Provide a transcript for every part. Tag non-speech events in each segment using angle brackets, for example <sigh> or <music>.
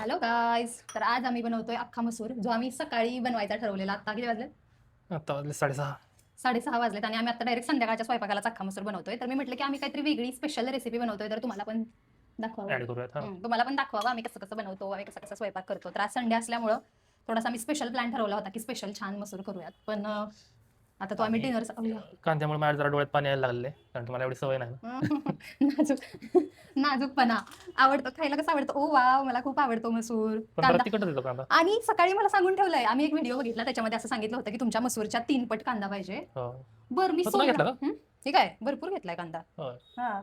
Hello guys तर आज आम्ही बनवतोय अख्खा मसूर जो आम्ही सकाळी बनवायचा ठरवलेला. आता किती वाजले आता वाजले साडेसहा. साडेसहा वाजलेत आणि आम्ही आता डायरेक्ट संध्याकाळच्या स्वयंपाकाला अख्खा मसूर बनवतोय. तर मी म्हटलं की आम्ही काहीतरी वेगळी स्पेशल रेसिपी बनवतोय तर तुम्हाला पण दाखवावं. ऍड करूयात हा. हम्म, तुम्हाला पण दाखवावं आम्ही कसं कसं बनवतो आम्ही कसं कसं स्वयंपाक करतो. तर आज संडे असल्यामुळं थोडासा आम्ही स्पेशल प्लॅन ठरवला होता की स्पेशल छान मसूर करूयात. पण अं, आता तो आम्ही डिनर कांद्यामुळे माझ्या जरा डोळ्यात पाणी यायला लागले कारण की मला एवढी सवय नाही ना. <laughs> नाजूक <laughs> नाजूकपणा. आवडतो खायला कसं आवडतं? ओ वा मला खूप आवडतो मसूर. पण कांदा. जरा तिकटच येतो कांदा? आणि सकाळी मला सांगून ठेवलंय आम्ही एक व्हिडिओ बघितला त्याच्यामध्ये असं सांगितलं होतं की तुमच्या मसूरच्या तीन पट कांदा पाहिजे. हो. बर मी मग तुला घेतला सोडला. हं? ठीक आहे भरपूर घेतलाय कांदा. होय. हा.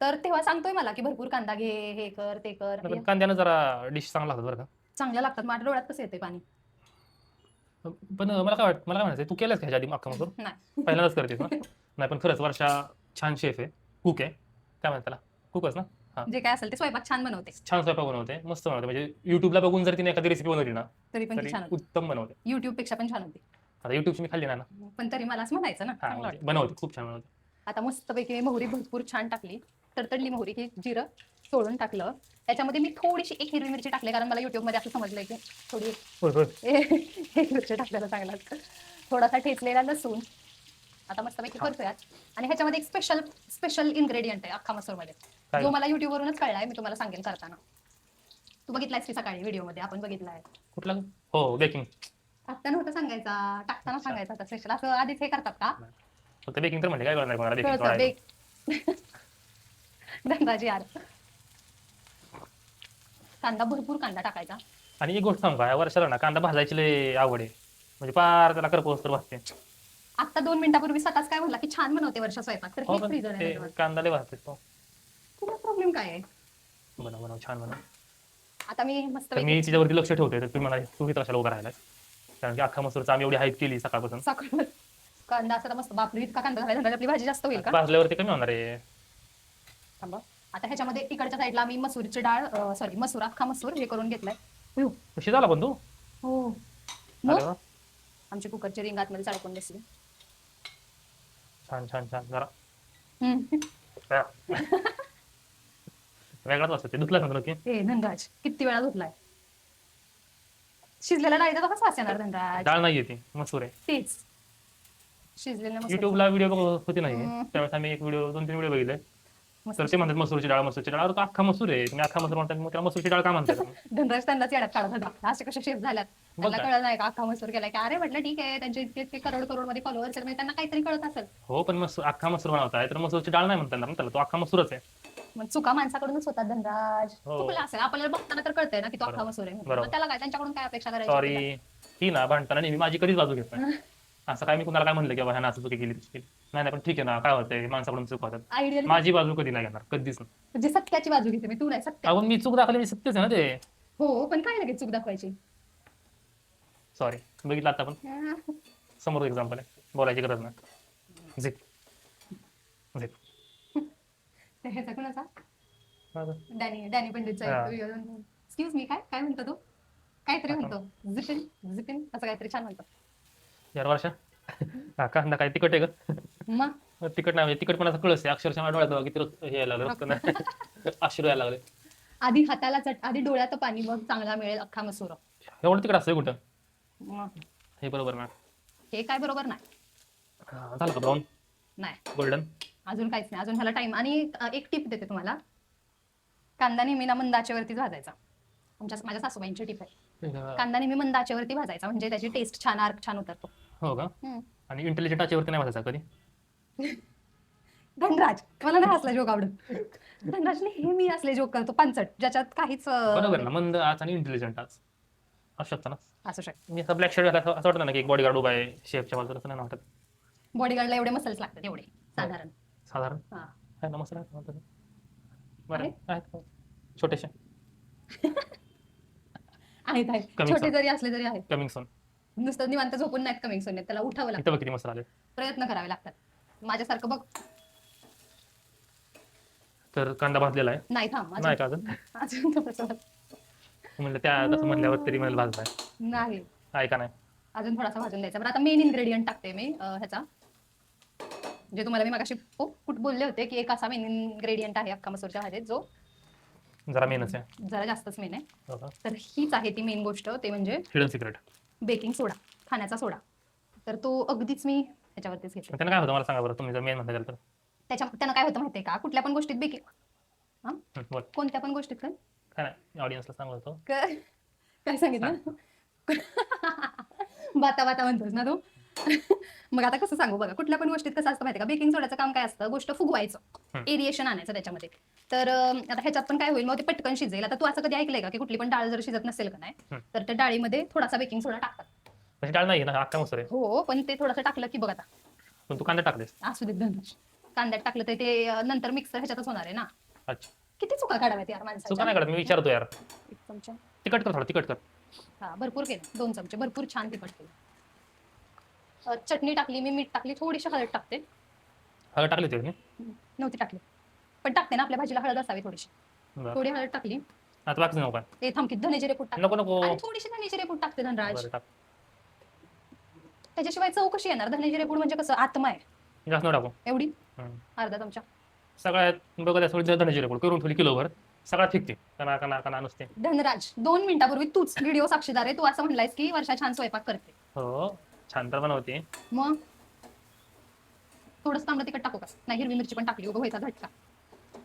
तर तेव्हा सांगतोय मला की भरपूर कांदा घे हे कर ते कर. कांद्यानं जरा डिश चांगला लागतो बरं का? चांगलं लागतात माझ्या डोळ्यात कसं येते पाणी? पण मला काय वाटतं मला काय म्हणायचं तू केलंस का ह्याच्या आधी अख्खा मसूर नाही. पहिल्यांदाच करतेस ना? नाही पण खरंच वर्षा छान शेफ आहे. कुक आहे. काय म्हणतात त्याला? कुकच ना? जे काय असेल ते स्वयंपाक छान बनवते. छान स्वयंपाक बनवते. मस्त बनवते. म्हणजे युट्यूबला बघून जर तिने एखादी रेसिपी बनवली ना तरी पण ती तरी छान होती. उत्तम बनवते. युट्यूबपेक्षा पण छान होती. आता युट्यूबची मी खाल्ली नाही ना. पण तरी मला असं म्हणायचं ना हा चांगलं म्हणजे. बनवते. खूप छान बनवते. आता मस्तपैकी मी मोहरी भरपूर छान टाकली. तडतडली मोहरी ही जिरं. सोडून टाकलं. त्याच्यामध्ये मी थोडीशी एक हिरवी मिरची टाकली कारण मला युट्यूबमध्ये असं समजलंय की थोडी <laughs> एक मिरची टाकलेला चांगला. थोडासा ठेचलेला लसूण. आता मस्तपैकी करतोय आज. आणि ह्याच्यामध्ये एक स्पेशल स्पेशल इन्ग्रेडियंट आहे अख्खा मसूरमध्ये? जो मला YouTube वरूनच कळलाय मी तुम्हाला सांगेल करताना. तू बघितलायस की सकाळी व्हिडिओमध्ये आपण बघितलाय. कुठला? हो बेकिंग. टाकताना होतं सांगायचा. टाकताना सांगायचा स्पेशल असं आधीच हे करतात का? फक्त बेकिंग तर म्हणजे काय करणार मला बेकिंग <laughs> धनराजी यार. कांदा भरपूर कांदा टाकायचा. आणि एक गोष्ट सांगू वर्षाला ना कांदा भाजायची लय आवड आहे. म्हणजे पार त्याला करपोस तर भाजते. आता दोन मिनिटापूर्वी स्वतःच काय म्हणला की छान बनवते वर्षा स्वयंपाक. तर हो हे पण आहे त्याच्यावर. कांदा लय भाजते तो. तुला प्रॉब्लेम काय आहे? बनव बनव छान बनव. आता मी मस्त तर मी तिच्यावरती लक्ष ठेवते तर तुम्ही मला तू इथं कशाला उभा राहिला कारण की अख्खा मसूरचा आम्ही एवढी हाईट केली सकाळपासून. सकाळ कांदा असं मस्त बापरे इतका कांदा झाला आपली भाजी जास्त होईल का? भाजल्यावरती कमी होणार आहे. थांबा. आता ह्याच्यामध्ये इकडच्या साईडला आम्ही मसूरची डाळ सॉरी मसूर अख्खा मसूर हे करून घेतलाय. उयो, झाला पण तू हो. अरे मग? वा आमची कुकरची रिंग आतमध्ये चाळकून बसली. छान छान छान. जरा. हम्म. वेगळाच असतं ते धुतलं सांगतो की. ए धनराज किती वेळा धुतलाय? शिजलेल्या डाळीचा कसा वास येणार धनराज. डाळ नाहीये ती मसूर आहे. तेच. शिजलेल्या मसूर. युट्यूबला व्हिडिओ बघत होती नाही. हम्म. त्यावेळेस आम्ही एक व्हिडिओ दोन तीन व्हिडिओ बघितले. तर ते म्हणतात मसूरची डाळ मसूरची डाळ. अरे तो अख्खा मसूर आहे. तुम्ही अख्खा मसूर म्हणतात मग त्याला मसूरची डाळ का म्हणतात <laughs> धनराज त्यांनाच येड्यात काढत होता. असे कसे शेफ झाल्यात. त्यांना? कळलं नाही का अख्खा मसूर केलाय की? अरे म्हटलं ठीक आहे त्यांचे इतके इतके करोड करोडमध्ये फॉलोअर्स आहेत म्हणजे त्यांना काहीतरी कळत असेल. हो पण मसूर अख्खा मसूर बनवताय तर मसूरची डाळ नाही म्हणतात ना त्याला तो अख्खा मसूरच आहे. मग चुका माणसाकडूनच होतात धनराज. हो. चुकला असेल. आपल्याला बघताना तर कळतंय ना की तो अख्खा बरोबर. मसूर आहे. म्हणून. बरोबर. मग त्याला काय त्यांच्याकडून काय अपेक्षा करायची सॉरी ही ना भांडताना नेहमी माझी कधीच बाजू घेत नाही. <laughs> असं काय मी कुणाला काय म्हणलं की बाबा ह्यानं असं चुकी केली तशी केली. नाही नाही पण ठीक आहे ना काय होतंय माणसाकडून चूक होतात. आयडियल माझी बाजू कधी नाही घेणार कधीच नाही. म्हणजे सत्याची बाजू घेते मी तू नाही सत्य. अहो मी चूक दाखवली मी सत्यच आहे ना ते. हो पण काय लगेच चूक दाखवायची? सॉरी बघितलं आता पण समोर एक्झाम्पल आहे बोलायची गरज नाही. ह्याचा कुणाचा हा. डॅनी डॅनी पंडितचा हा. एक्सक्यूज मी काय काय म्हणतो तो? काहीतरी म्हणतो. झिपिन झिपिन असं काहीतरी छान म्हणतो. यार वर्षा. हा कांदा काय तिकट आहे का? मग? तिकट नाही म्हणजे तिकट पण असं कळस आहे. अक्षरशः माझ्या डोळ्यात बघा किती रक्त हे यायला लागलं रक्त नाही. <laughs> अश्रू यायला लागले. आधी हाताला चट आधी डोळ्यात पाणी मग चांगला मिळेल अख्खा मसूर. एवढं तिकट असतं कुठं? मग? हे बरोबर ना. हे काय बरोबर नाही. झालं का ब्राऊन नाही. गोल्डन अजून काहीच नाही. अजून ह्याला टाइम आणि एक टिप देते तुम्हाला. कांदा नेहमी ना मंदाच्यावरती भाजायचा. आमच्या माझ्या सासूबाईंची टिप आहे. कांदा नेहमी मंदाच्यावरती भाजायचा. म्हणजे त्याची टेस्ट छान आर्क छान उतरतो. हो का? हम्म. आणि इंटेलिजंट आचेवरती नाही बसायचा कधी? <laughs> धनराज मला नाही असला जोक आवडत. धनराज नेहमी असले जोक करतो पांचट ज्याच्यात काहीच अ, बरोबर ना मंद आज आणि इंटेलिजंट आज असू शकतं ना? असू शकत मी असं ब्लॅक शर्ट घातला असं वाटतं ना की एक बॉडीगार्ड उभा आहे शेफच्या बाजूला असं नाही वाटत? बॉडीगार्डला एवढे मसल्स लागतात एवढे साधारण. साधारण? हा. आहे ना मस्त आहे ना तसं. बरं आहे? आहेत छोटेसे <laughs> आहेत आहेत. छोटे. जरी असले तरी आहेत. कमिंग सोन नुसतं निवांत झोपून नाहीत कमिंग सोन त्याला उठावं लागतं. इथं बघ किती मस्त आले. प्रयत्न करावे लागतात. माझ्यासारखं बघ. तर कांदा भाजलेला आहे. नाही थांब नाही अजून का अजून? अजून थोडंसं म्हणलं त्या तसं म्हणल्यावर तरी मला भाजलाय नाही. ऐका नाही? अजून थोडासा भाजून द्यायचा. बरं आता मेन इन्ग्रेडियंट टाकते मी अं, ह्याचा. जे तुम्हाला मी मगाशी खूप कुठ बोलले होते की एक असा मेन इन्ग्रेडियंट आहे अख्खा मसूरच्या भाजीत जो जरा मेनच आहे. जरा जास्तच मेन आहे. बघा तर हीच आहे ती मेन गोष्ट ते म्हणजे हिडन सिक्रेट बेकिंग सोडा खाण्याचा सोडा तर तो अगदीच मी ह्याच्यावरतीच घेतला त्यानं काय होतं मला सांगा बरं तुम्ही जर मेन म्हणता तर. त्याच्या त्यानं काय होतं माहितीये का? कुठल्या पण गोष्टीत बेकिंग हं, बोल. कोणत्या पण गोष्टीत काय काय नाही ऑडियन्सला सांगत होतो क- काय सांगितलं? <laughs> बाता बाता म्हणतोस ना तू? <laughs> मग आता कसं सांगू बघा कुठल्या पण गोष्टीत कसं असतं माहिती का? बेकिंग सोड्याचं काम काय असतं? गोष्ट फुगवायचं. हं. एरिएशन आणायचं त्याच्यामध्ये. तर अं, आता ह्याच्यात पण काय होईल? मग ते पटकन शिजेल. आता तू असं कधी ऐकलंय का की कुठली पण डाळ जर शिजत नसेल का नाही हं. तर त्या डाळीमध्ये थोडासा बेकिंग सोडा टाकतात. तशी डाळ नाही ना अख्खा मसूर आहे. हो पण ते थोडंसं टाकलं की बघ आता. पण तू कांदा टाकलेस. असू धनुष कांद्यात टाकलं तर ते अं, नंतर मिक्सर ह्याच्यातच होणार आहे ना. अच्छा. किती चुका काढाव्यात यार चुका माणसाच्या नाही मी विचारतो यार. एक चमचा. तिकट कर थोडं तिकट कर. हा भरपूर केलं दोन चमचे भरपूर छान तिखट केलं. अं, चटणी टाकली मी मीठ टाकली थोडीशी हळद टाकते. हळद टाकली होती नव्हती टाकली. पण टाकते ना आपल्या भाजीला हळद असावी थोडीशी. बरं. थोडी हळद टाकली. आता बाकीचं नको. काय ते थमकीत धने जिरे टाक. नको नको. आणि थोडीशी धने जिरे टाकते धनराज. बरं टाक. त्याच्याशिवाय चव कशी येणार? धने जिरे पूड म्हणजे कसं? आत्मा आहे. जास्त नको टाकू. एवढी. अर्धा चमचा. सगळ्यात बघत थोडी धण्याची रेकॉर्ड करून ठेवली किलोभर. सगळ्यात फिकते. कना कना कना नुसते. धनराज दोन मिनिटापूर्वी तूच व्हिडिओ साक्षीदार आहे. तू असं म्हणलायस की वर्षा छान स्वयंपाक करते. हो. छान तर बनवते. मग? थोडंसं तांबडं तिखट टाकू का? नाही हिरवी मिरची पण टाकली. उभं व्हायचा झटका.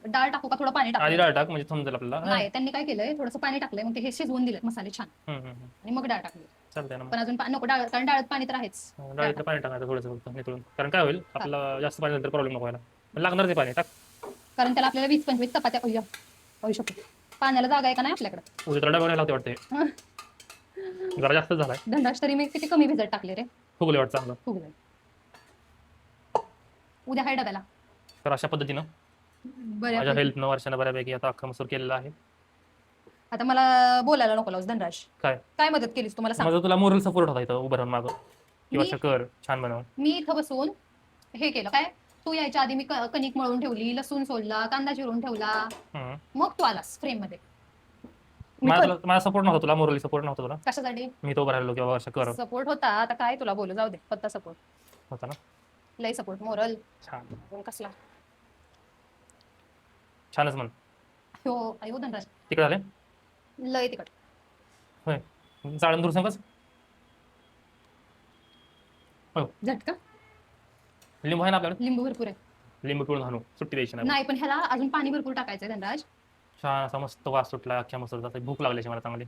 डाळ टाकू का? थोडं पाणी आधी टाकू डाळ टाक म्हणजे समजेल आपल्याला. नाही त्यांनी काय केलंय? थोडंसं पाणी टाकलंय. मग ते हे शिजवून दिले मसाले छान. आणि मग डाळ टाकली. चालतंय ना मग. पण अजून पा- नको डाळ कारण डाळत पाणी तर आहेच. डाळीचं पाणी टाकायचं थोडंसं फक्त निथळून कारण काय होईल आपल्याला जास्त पाणी झालं तर प्रॉब्लेम नको व्हायला. पण लागणार ते पाणी टाक. कारण त्याला आपल्याला वीस पंचवीस चपात्या अय्या होऊ शकतो. पाण्याला जागा आहे का नाही आपल्याकडे? उद्या तर डबा लावते वाटते हं. जरा जास्त झालाय. धनराज तरी मी किती कमी भिजत टाकले रे. फुगले वाटतं चांगलं. खूप जाईल उद्या हाय डब्याला. तर अशा पद्धतीनं माझ्या बऱ्या हेल्थनं वर्षानं बऱ्यापैकी आता अख्खा मसूर केलेला आहे. आता मला बोलायला नको लावूस धनराज. काय? काय मदत केलीस तुम्हाला? सांग. माझा तुला मोरल सपोर्ट होता इथं उभं राहून मागं. की मी- वर्षा कर छान बनव. मी इथं बसून हे केलं. काय? तू यायच्या आधी मी क- कणिक मळून ठेवली लसूण सोलला कांदा चिरून ठेवला. हं. मग तू आलास फ्रेममध्ये मी मला कर- तुला- मला सपोर्ट नव्हता तुला मोरली सपोर्ट नव्हता तुला. कशासाठी? मी तो उभं राहिलो किंवा वर्ष कर सपोर्ट होता. आता काय तुला बोलू? जाऊ दे फक्त सपोर्ट होता ना? लय सपोर्ट मोरल छान. कसला? छानच म्हण. हो अयो धनराज. तिकडे आले? लय तिकट होय. दूर सांगच झटका लिंबू आहे ना आपल्याकडे? लिंबू भरपूर आहे. लिंबू पिळून हाणू सुट्टी द्यायची नाही. नाही पण ह्याला अजून पाणी भरपूर टाकायचंय धनराज. छान असा मस्त वास सुटला. अख्ख्या मसूरचा भूक लागल्याची मला चांगली.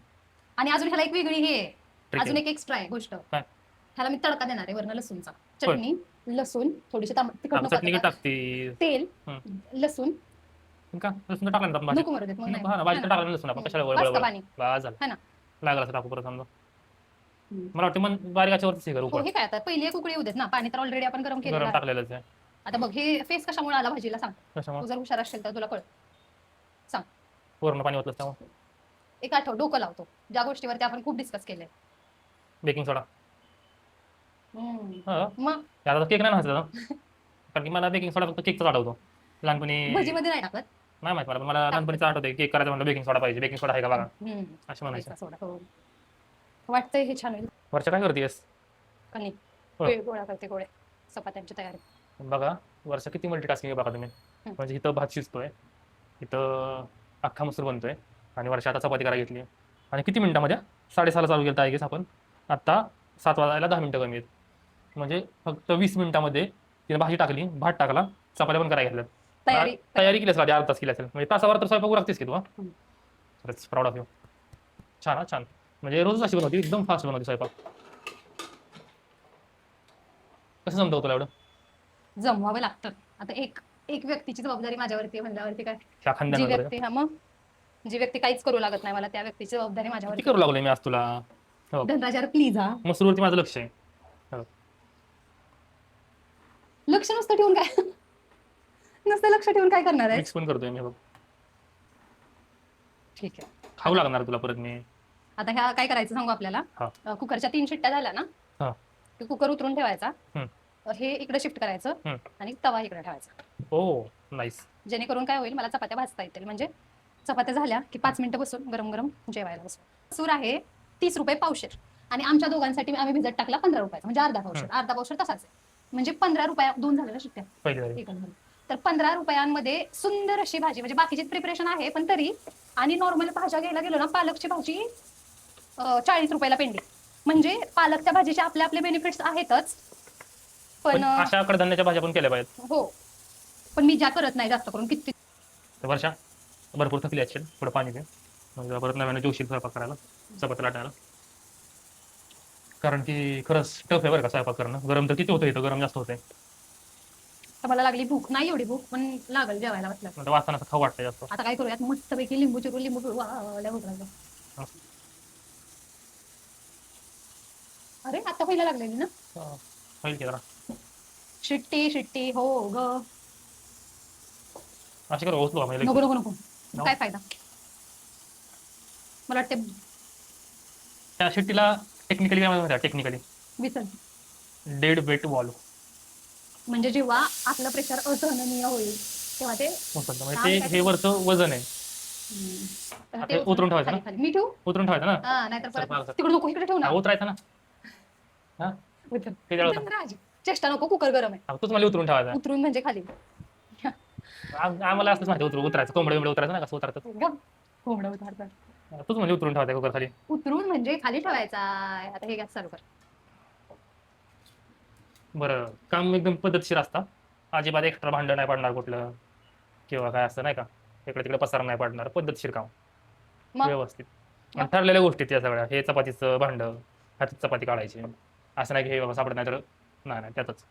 आणि अजून ह्याला एक वेगळी हे. आहे. Trick अजून आहे. एक एक्स्ट्रा आहे गोष्ट. काय? ह्याला मी तडका देणार आहे वरण लसूणचा. चटणी लसूण थोडीशी तांब- तिखट चटणी आता. टाकते? तेल हं. लसूण का लसूण टाकलं ना आपण भाजीत नको मरू देत मग नाही. हा ना भाजीत ना? टाकलं ना लसूण आपण. कशाला बस का वळवळ? पाणी? बा झालं. है ना? लागला असं टाकू परत समजा. मला वाटतं मन हे करू हो हे काय आता? पहिली एक उकळी येऊ देत ना. पाणी तर ऑलरेडी आपण गरम केलं गरम टाकलेलंच आहे. आता बघ हे फेस कशामुळे आला भाजीला सांग. जर हुशार असेल तर तुला कळ वरून पाणी ओतलं त्यामुळे? एक आठव डोकं लावतो. ज्या गोष्टीवरती आपण खूप डिस्कस केलंय. बेकिंग सोडा हम्म. हा? मग? आता केक नाही ना कारण की मला बेकिंग सोडा फक्त केकचाच आठवतो. लहानपणी भजीमध्ये नाही टाकत? नाही माहीत मला पण मला लहानपणीच आठवते केक करायचं म्हणलं बेकिंग सोडा पाहिजे बेकिंग सोडा आहे का बघा? हम्म. असं म्हणायचं. सोडा हो. वाटतंय हे छान होईल. वर्षा काय करतेस? कणी हो. गोळा करते गोळे. चपात्यांची तयारी. बघा वर्षा किती मल्टीटास्किंग आहे बघा तुम्ही. म्हणजे इथं भात शिजतोय इथं अख्खा मसूर बनतोय आणि वर्षा आता चपाती करायला घेतली. आणि किती मिनिटामध्ये साडेसहाला चालू केलं आहे आपण. आत्ता सात वाजायला दहा मिनिटं कमी आहेत. म्हणजे फक्त वीस मिनिटामध्ये तिने भाजी टाकली भात टाकला चपात्या पण करायला घेतल्यात. तयारी तयारी केली असेल आधी अर्धा तास केली असेल. म्हणजे तासावर तर स्वयंपाक लागतेस की तू हा? हं. खरंच प्राऊड ऑफ यू छान हा छान. म्हणजे रोजच अशी बनवती एकदम फास्ट बनवते स्वयंपाक. कसं जमतं हो तुला एवढं? जमवावं लागतं. आता एक एक व्यक्तीची जबाबदारी माझ्यावरती आहे म्हणल्यावरती काय? ह्या जी व्यक्ती हा मग? जी व्यक्ती काहीच करू लागत नाही मला त्या व्यक्तीची जबाबदारी किती माझ्यावरती करू लागलोय मी आज तुला? हो. धनराजार प्लीज हा. मसूरवरती माझं लक्ष आहे. लक्ष नुसतं ठेवून काय? नुसतं लक्ष ठेवून काय करणार आहे मिक्स पण करतोय मी बघ. ठीक आहे. खाऊ लागणार तुला परत मी. आता ह्या काय करायचं सांगू आपल्याला? हा. अ, कुकरच्या तीन शिट्ट्या झाल्या ना? हा. की कुकर उतरून ठेवायचा. हम्म. अ, हे इकडे शिफ्ट करायचं हम्म. आणि तवा इकडे ठेवायचा. ओ नाईस जेणेकरून काय होईल मला चपात्या भाजता येतील. म्हणजे चपात्या झाल्या की पाच मिनिटं बसून गरम गरम जेवायला बसून सूर आहे तीस रुपये पावशेर. आणि आमच्या दोघांसाठी आम्ही भिजत टाकला पंधरा रुपयाचा. म्हणजे अर्धा पावशेर. अर्धा पावशेर तसाच आहे. म्हणजे पंधरा रुपया दोन झाले ना शिट्ट्या. पहिली झाली. तर पंधरा रुपयांमध्ये सुंदर अशी भाजी म्हणजे बाकीची प्रिपरेशन आहे पण तरी आणि नॉर्मल भाज्या घ्यायला गेलो ना पालकची भाजी चाळीस रुपयाला पेंडी. म्हणजे पालकच्या भाजीचे आपले आपले बेनिफिट्स आहेतच पण अशा कडधान्याच्या भाज्या पण केल्या पाहिजेत. हो. पण मी ज्या करत नाही जास्त करून किती तर वर्षा भरपूर थकली असतील थोडं पाणी दे. मग परत नव्यानं जेवशील स्वयंपाक करायला चपाती लाटायला. कारण की खरंच टफ आहे बरं का स्वयंपाक करणं. गरम तर किती होतं इथं गरम जास्त होतंय. तर मला लागली भूक. नाही एवढी भूक पण लागल जेवायला वाटलं. नंतर वाचताना असं खाऊ वाटतं जास्त. आता काय करूयात? मस्तपैकी लिंबू चिरून लिंबू पिळू. वा, लय भूक लागली. अरे आता पहिला लागलेली ना? हा, होईल की जरा. शिट्टी शिट्टी. हो ग. अशी करू उचलू म्हणजे नको नको नको. नको. काय फायदा? मला वाटते त्या शिट्टीला टेक्निकली काय म्हणतात टेक्निकली विसर डेड वेट वॉल म्हणजे जेव्हा आपलं प्रेशर असहनीय होईल तेव्हा ते उचलतं. म्हणजे ते हे वरचं वजन आहे. हम्म, तर आता ते उतरून ठेवायचं खाली खाली. मी ठेवू? उतरून ठेवायचं ना? हा नाहीतर सर, परत. तिकडे नको इकडे ठेवू ना. हा, उतरायचं ना? हा? उतर. उतर राज. चेष्टा नको कुकर गरम आहे. हा, तूच मला उतरून ठेवायचा. उतरून म्हणजे खाली. आम- आम्हाला असंच माहिती उतरू उतरायचं. कोंबडे बिंबडे उतरायचं ना कसं उतरतात? गप. कोंबडं उतारतात. तूच म्हणजे उतरून ठेवायचं कुकर खाली. उतरून म्हणजे खाली ठेवायचा आता हे गॅस चालू कर. बरं काम एकदम पद्धतशीर असतं? अजिबात एक्स्ट्रा भांडं नाही पडणार कुठलं? किंवा काय असं नाही का? इकडे तिकडे पसार नाही पडणार. पद्धतशीर काम. मग? व्यवस्थित. आणि ठरलेल्या गोष्टी त्या सगळ्या. हे चपातीचं भांडं ह्याच्यात चपाती काढायची. असं नाही की हे बाबा सापडत नाही तर नाही नाही त्यातच.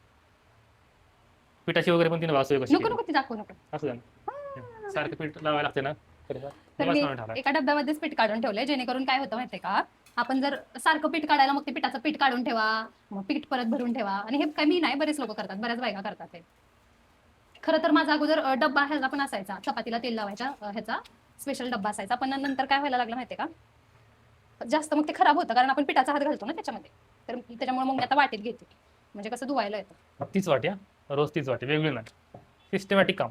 पिठाची वगैरे पण तिने वाचू कशी नको नको ती दाखवू नको. असं द्या ना. सारखं पीठ लावायला लागते ना? तरी मी. एका डब्यामध्येच पीठ काढून ठेवलंय जेणेकरून काय होतं माहितीये का? आपण जर सारखं पीठ काढायला मग ते पिठाचं पीठ काढून ठेवा मग पीठ परत भरून ठेवा. आणि हे कमी नाही बरेच लोक करतात बऱ्याच बायका करतात हे खरं तर माझा अगोदर डब्बा ह्याचा पण असायचा चपातीला तेल लावायचा ह्याचा स्पेशल डब्बा असायचा. पण नंतर काय व्हायला लागलं माहितीये का? जास्त मग ते खराब होतं कारण आपण पिठाचा हात घालतो ना त्याच्यामध्ये. तर त्याच्यामुळे मग मी आता वाटीत घेते. म्हणजे कसं धुवायला येतं. तीच वाटी हा. रोज तीच वाटी वेगळी नाही. सिस्टमॅटिक काम.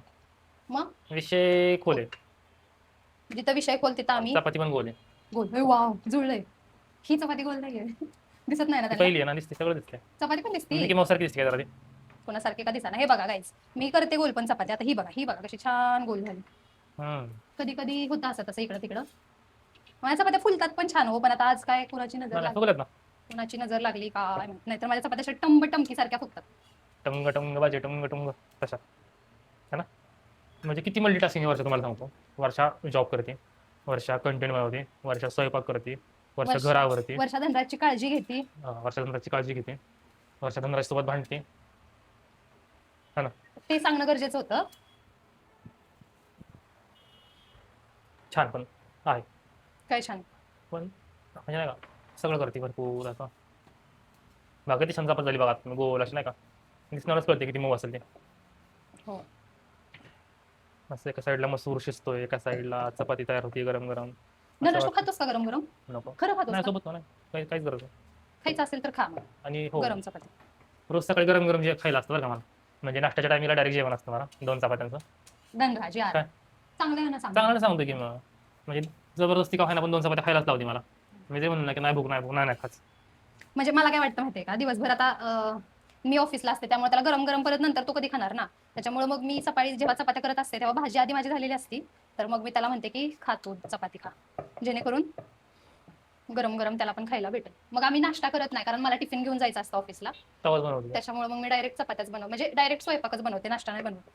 मग? विषय खोले जिथं विषय खोल तिथं आम्ही चपाती पण गोल आहे. गोल. वाव जुळलंय. ही चपाती गोल नाहीये. <laughs> दिसत नाही ना ती त्याला पहिली आहे ना दिसते सगळं दिसते चपाती पण दिसते. मिकी माऊस सारखी दिसते जरा ती? कोणासारखे का दिसा हे बघा गाईज मी करते गोल पण चपाती. आता ही बघा ही बघा कशी छान गोल झाली. हम्म. कधी कधी होतं असं तसं इकडं तिकडं. माझ्या चपात्या फुलतात पण छान हो पण आता आज काय कुणाची नजर लागली? ना? कुणाची नजर लागली काय माहीत. नाहीतर माझ्या चपात्या टंब टमकी सारख्या फुगतात. टंग टंग बाजे टंग टंग तशा. है ना? म्हणजे किती मल्टीटास्किंग वर्षा तुम्हाला सांगतो. वर्षा जॉब करते वर्षा कंटेंट बनवते वर्षा स्वयंपाक करते वर्षा वर्षा- घरावरती. वर्षा धनराजची काळजी घेते. वर्षा धनराची काळजी घेते. वर्षा धनराज सोबत भांडते. ते सांगणं गरजेचं होतं. छान पण आहे. काय छान? पण म्हणजे नाही का सगळं करते भरपूर असं बाकी ती छंद झाली बघा तुम्ही गोल अशी नाही का. दिसणारच कळते किती मऊ असेल ते. हो. असं एका साईडला मसूर शिजतोय एका साईडला चपाती तयार होती गरम गरम असं तू वाटतं. खातोस का गरम गरम नको. खरं खातोस नाही का? सोबत नाही. काही काहीच गरज नाही. खायचं असेल तर खा मग. आणि हो. गरम चपाती. रोज सकाळी गरम गरम जे खायला असतं बरं का मला. म्हणजे नाश्त्याच्या टायमिंगला डायरेक्ट जेवण असतं मला दोन चपात्यांचं. धनराज यार काय? चांगलं आहे ना सांग चांगलं सांगतो की मग. म्हणजे जबरदस्ती का खायला पण दोन चपात्या खायलाच लावते मला. मी ते म्हणलं की नाही भूक नाही भूक नाही नाही खाच. म्हणजे मला काय वाटतं माहितीये का? दिवसभर आता अं, मी ऑफिसला असते त्यामुळे त्याला गरम गरम परत नंतर तो कधी खाणार ना. त्याच्यामुळे मग मी सकाळी जेव्हा चपात्या करत असते तेव्हा भाजी आधी माझी झालेली असती. तर मग मी त्याला म्हणते की खा तू चपाती खा. जेणेकरून गरम गरम त्याला पण खायला भेटेल. मग आम्ही नाश्ता करत नाही कारण मला टिफिन घेऊन जायचं असतं ऑफिसला तवाच त्याच्यामुळे मग मी डायरेक्ट चपात्याच बनव म्हणजे डायरेक्ट स्वयंपाकच बनवते नाश्ता नाही बनवत.